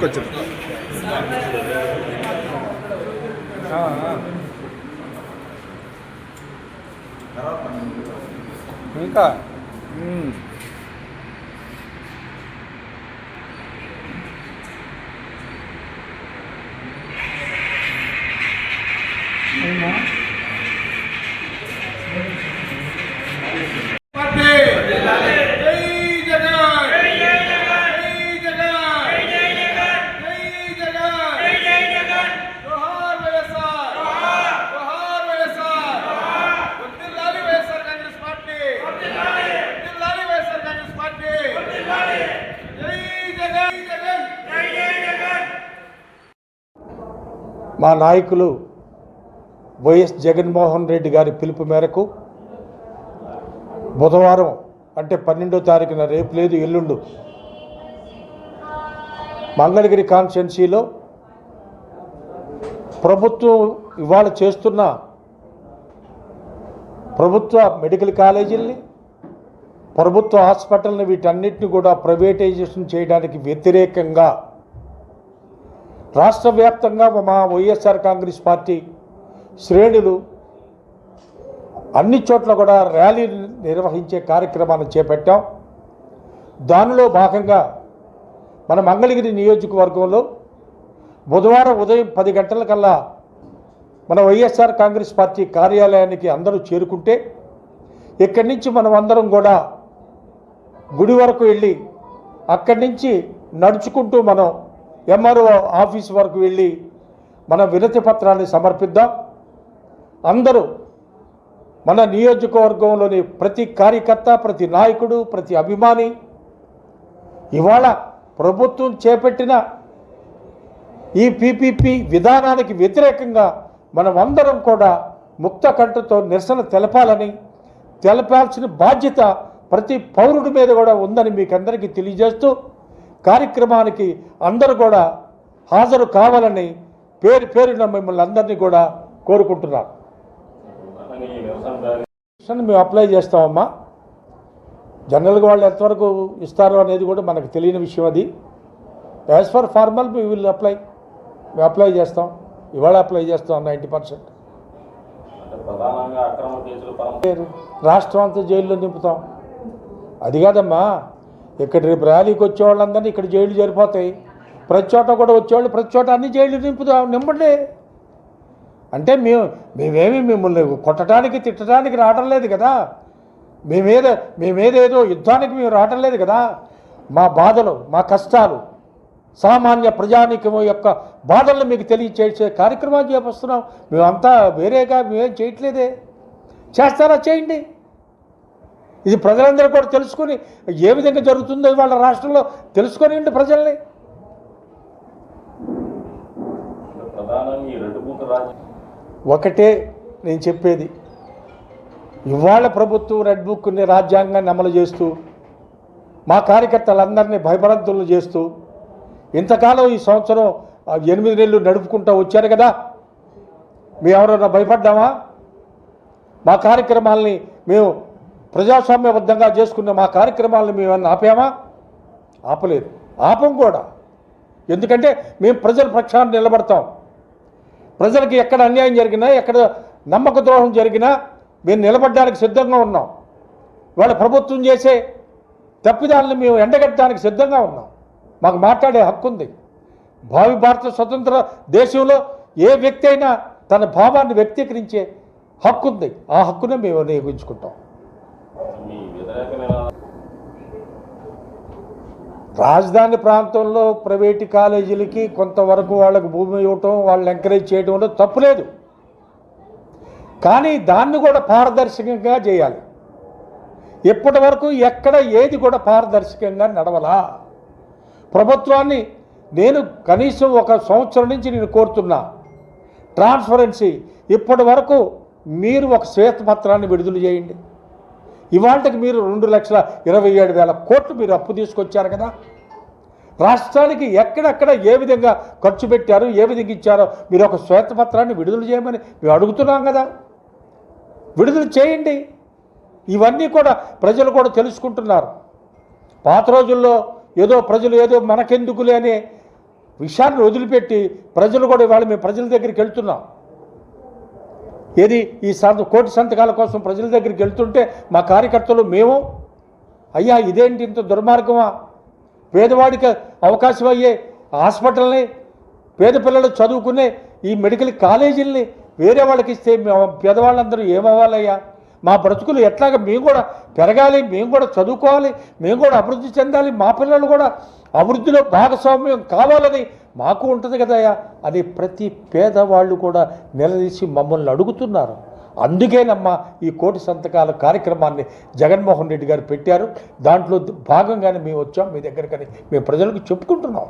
కొంచెం ఇంకా మ్మ్. మా నాయకులు వైఎస్ జగన్మోహన్ రెడ్డి గారి పిలుపు మేరకు బుధవారం అంటే పన్నెండో తారీఖున రేపు లేదు ఎల్లుండు మంగళగిరి కాన్స్టిట్యున్సీలో ప్రభుత్వం ఇవాళ చేస్తున్న ప్రభుత్వ మెడికల్ కాలేజీల్ని ప్రభుత్వ హాస్పిటల్ని వీటన్నిటిని కూడా ప్రైవేటైజేషన్ చేయడానికి వ్యతిరేకంగా రాష్ట్ర వ్యాప్తంగా మా వైఎస్ఆర్ కాంగ్రెస్ పార్టీ శ్రేణులు అన్ని చోట్ల కూడా ర్యాలీ నిర్వహించే కార్యక్రమాన్ని చేపట్టాం. దానిలో భాగంగా మన మంగళగిరి నియోజకవర్గంలో బుధవారం ఉదయం పది గంటలకల్లా మన వైఎస్ఆర్ కాంగ్రెస్ పార్టీ కార్యాలయానికి అందరూ చేరుకుంటే ఇక్కడి నుంచి మనం అందరం కూడా గుడి వరకు వెళ్ళి అక్కడి నుంచి నడుచుకుంటూ మనం ఎంఆర్ఓ ఆఫీస్ వరకు వెళ్ళి మన వినతి పత్రాన్ని సమర్పిద్దాం. అందరూ మన నియోజకవర్గంలోని ప్రతి కార్యకర్త ప్రతి నాయకుడు ప్రతి అభిమాని ఇవాళ ప్రభుత్వం చేపట్టిన ఈ పీపీపీ విధానానికి వ్యతిరేకంగా మనం అందరం కూడా ముక్త కంటతో నిరసన తెలపాలని తెలపాల్సిన బాధ్యత ప్రతి పౌరుడి మీద కూడా ఉందని మీకందరికీ తెలియజేస్తూ కార్యక్రమానికి అందరూ కూడా హాజరు కావాలని పేరు పేరున మిమ్మల్ని అందరినీ కూడా కోరుకుంటున్నాను పెన్షన్ మేము అప్లై చేస్తామమ్మా. జనరల్గా వాళ్ళు ఎంతవరకు ఇస్తారు అనేది కూడా మనకు తెలియని విషయం అది. యాజ్ ఫర్ ఫార్మల్ మీ విల్ అప్లై మేము అప్లై చేస్తాం. ఇవాళ అప్లై చేస్తాం నైంటీ పర్సెంట్ రాష్ట్రం అంతా జైల్లో నింపుతాం. అది కాదమ్మా. ఇక్కడ రేపు ర్యాలీకి వచ్చేవాళ్ళందరినీ ఇక్కడ జైలు జరిపోతాయి. ప్రతి చోట కూడా వచ్చేవాళ్ళు ప్రతి చోట అన్ని జైలు నింపుదా నింపండి. అంటే మేము మేమేమి మిమ్మల్ని కొట్టడానికి తిట్టడానికి రావడం లేదు కదా. మేమేదో మేమేదేదో యుద్ధానికి మేము రావటం లేదు కదా. మా బాధలు మా కష్టాలు సామాన్య ప్రజానికము యొక్క బాధలను మీకు తెలియచేసే కార్యక్రమాలు చేపస్తున్నాం. మేమంతా వేరేగా మేమేం చేయట్లేదే. చేస్తారా? చేయండి. ఇది ప్రజలందరూ కూడా తెలుసుకొని ఏ విధంగా జరుగుతుందో ఇవాళ రాష్ట్రంలో తెలుసుకొని ప్రజల్ని? బూత్ రాజ్యం ఒకటే నేను చెప్పేది. ఇవాళ ప్రభుత్వం రెడ్ బుక్ని రాజ్యాంగాన్ని అమలు చేస్తూ మా కార్యకర్తలందరినీ భయభ్రాంతులను చేస్తూ ఇంతకాలం ఈ సంవత్సరం ఎనిమిది నెలలు నడుపుకుంటూ వచ్చారు కదా? మేము ఎవరైనా భయపడ్డామా? మా కార్యక్రమాలని మేము ప్రజాస్వామ్యబద్ధంగా చేసుకున్న మా కార్యక్రమాలను మేమన్నా ఆపామా? ఆపలేదు. ఆపం కూడా. ఎందుకంటే మేము ప్రజల పక్షాన్ని నిలబడతాం. ప్రజలకి ఎక్కడ అన్యాయం జరిగినా ఎక్కడ నమ్మక ద్రోహం జరిగినా మేము నిలబడడానికి సిద్ధంగా ఉన్నాం. వాళ్ళ ప్రభుత్వం చేసే తప్పిదాలను మేము ఎండగట్టడానికి సిద్ధంగా ఉన్నాం. మాకు మాట్లాడే హక్కు ఉంది. భావి భారత స్వతంత్ర దేశంలో ఏ వ్యక్తి అయినా తన భావాన్ని వ్యక్తీకరించే హక్కు ఉంది. ఆ హక్కునే మేము వినియోగించుకుంటాం. రాజధాని ప్రాంతంలో ప్రైవేటు కాలేజీలకి కొంతవరకు వాళ్ళకు భూమి ఇవ్వటం వాళ్ళని ఎంకరేజ్ చేయడంలో తప్పులేదు కానీ దాన్ని కూడా పారదర్శకంగా చేయాలి. ఇప్పటి వరకు ఎక్కడ ఏది కూడా పారదర్శకంగా నడవలా. ప్రభుత్వాన్ని నేను కనీసం ఒక సంవత్సరం నుంచి నేను కోరుతున్నా ట్రాన్స్పరెన్సీ ఇప్పటి వరకు మీరు ఒక శ్వేతపత్రాన్ని విడుదల చేయండి. ఇవాళకి మీరు రెండు లక్షల ఇరవై ఏడు వేల కోట్లు మీరు అప్పు తీసుకొచ్చారు కదా? రాష్ట్రానికి ఎక్కడెక్కడ ఏ విధంగా ఖర్చు పెట్టారు ఏ విధంగా ఇచ్చారో మీరు ఒక శ్వేతపత్రాన్ని విడుదల చేయమని మేము అడుగుతున్నాం కదా. విడుదల చేయండి. ఇవన్నీ కూడా ప్రజలు కూడా తెలుసుకుంటున్నారు. పాత రోజుల్లో ఏదో ప్రజలు ఏదో మనకెందుకులే అనే విషయాన్ని వదిలిపెట్టి ప్రజలు కూడా ఇవాళ మేము ప్రజల దగ్గరికి వెళ్తున్నాం. ఏది ఈ సంత కోటి సంతకాల కోసం ప్రజల దగ్గరికి వెళ్తుంటే మా కార్యకర్తలు మేము? అయ్యా ఇదేంటి ఇంత దుర్మార్గమా? పేదవాడికి అవకాశం అయ్యే హాస్పిటల్ని పేద పిల్లలు చదువుకునే ఈ మెడికల్ కాలేజీల్ని వేరే వాళ్ళకి ఇస్తే మేము పేదవాళ్ళందరూ ఏమవ్వాలయ్యా? మా బ్రతుకులు ఎట్లాగ మేము కూడా పెరగాలి మేము కూడా చదువుకోవాలి మేము కూడా అభివృద్ధి చెందాలి మా పిల్లలు కూడా అభివృద్ధిలో భాగస్వామ్యం కావాలని మాకు ఉంటుంది కదయ్యా అని ప్రతి పేదవాళ్ళు కూడా నిలదీసి మమ్మల్ని అడుగుతున్నారు. అందుకేనమ్మా ఈ కోటి సంతకాల కార్యక్రమాన్ని జగన్మోహన్ రెడ్డి గారు పెట్టారు. దాంట్లో భాగంగానే మేము వచ్చాం. మీ దగ్గరకని మేము ప్రజలకు చెప్పుకుంటున్నాం.